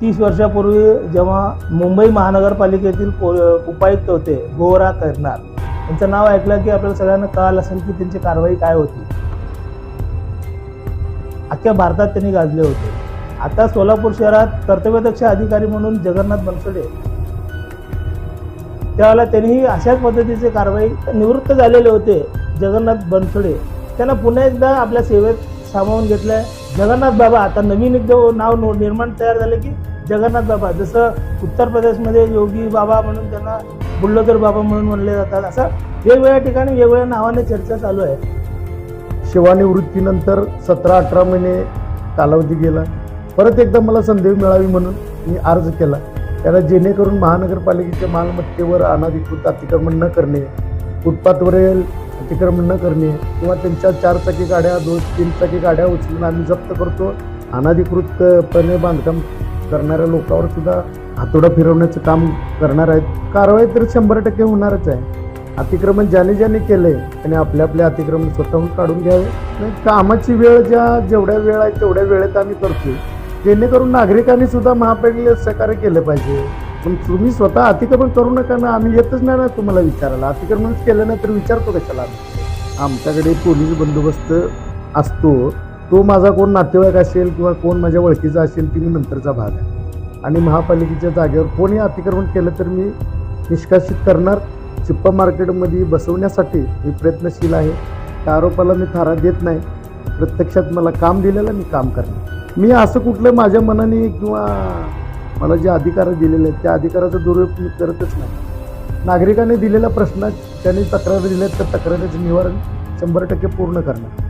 तीस वर्षापूर्वी जेव्हा मुंबई महानगरपालिकेतील उपायुक्त होते गोरा करणार. त्यांचं नाव ऐकलं की आपल्याला सगळ्यांना कळालं असेल की त्यांची कारवाई काय होती. अख्ख्या भारतात त्यांनी गाजले होते. आता सोलापूर शहरात कर्तव्यदक्ष अधिकारी म्हणून जगन्नाथ बनसोडे. त्यावेळेला त्यांनीही अशाच पद्धतीचे कारवाई निवृत्त झालेले होते जगन्नाथ बनसोडे. त्यांना पुन्हा एकदा आपल्या सेवेत सामावून घेतलंय. जगन्नाथ बाबा आता नवीन एक जो नाव नो- निर्माण तयार झालं की जगन्नाथ बाबा जसं उत्तर प्रदेशमध्ये योगी बाबा म्हणून त्यांना बुल्लोदर बाबा म्हणून म्हणले जातात असं वेगवेगळ्या ठिकाणी वेगवेगळ्या नावाने चर्चा चालू आहे. सेवानिवृत्तीनंतर सतरा अठरा महिने कालावधी गेला. परत एकदा मला संधी मिळावी म्हणून मी अर्ज केला. त्याला जेणेकरून महानगरपालिकेच्या मालमत्तेवर अनाधिकृत अतिक्रमण न करणे फुटपाथवरील अतिक्रमण न करणे किंवा त्यांच्या चार चाकी गाड्या दोन तीन चाकी गाड्या उचलून आम्ही जप्त करतो. अनाधिकृतपणे बांधकाम करणाऱ्या लोकांवर सुद्धा हातोडा फिरवण्याचं काम करणार आहेत. कारवाई तर शंभर टक्के होणारच आहे. अतिक्रमण ज्याने ज्याने केलंय त्याने आपले आपले अतिक्रमण स्वतःहून काढून घ्यावे. कामाची वेळ ज्या जेवढ्या वेळ आहे तेवढ्या वेळेत आम्ही करतो जेणेकरून नागरिकांनी सुद्धा महापालिकेला सहकार्य केलं पाहिजे. पण तुम्ही स्वतः अतिक्रमण करू नका ना आम्ही येतच नाही ना तुम्हाला विचारायला. अतिक्रमणच केलं नाही तर विचारतो कशाला आम्ही. आमच्याकडे पोलीस बंदोबस्त असतो. तो माझा कोण नातेवाईक असेल किंवा कोण माझ्या ओळखीचा असेल ती मी नंतरचा भाग आहे. आणि महापालिकेच्या जागेवर कोणी अतिक्रमण केलं तर मी निष्कासित करणार. चिप्पा मार्केटमध्ये बसवण्यासाठी मी प्रयत्नशील आहे. त्या आरोपाला मी थारा देत नाही. प्रत्यक्षात मला काम दिलेलं मी काम करणार. मी असं कुठलं माझ्या मनाने किंवा मला जे अधिकार दिलेले आहेत त्या अधिकाराचा दुरुपयोग मी करतच नाही. नागरिकांनी दिलेल्या प्रश्नात त्यांनी तक्रार दिल्या त्या तक्रारीचं निवारण शंभर टक्के पूर्ण करणार.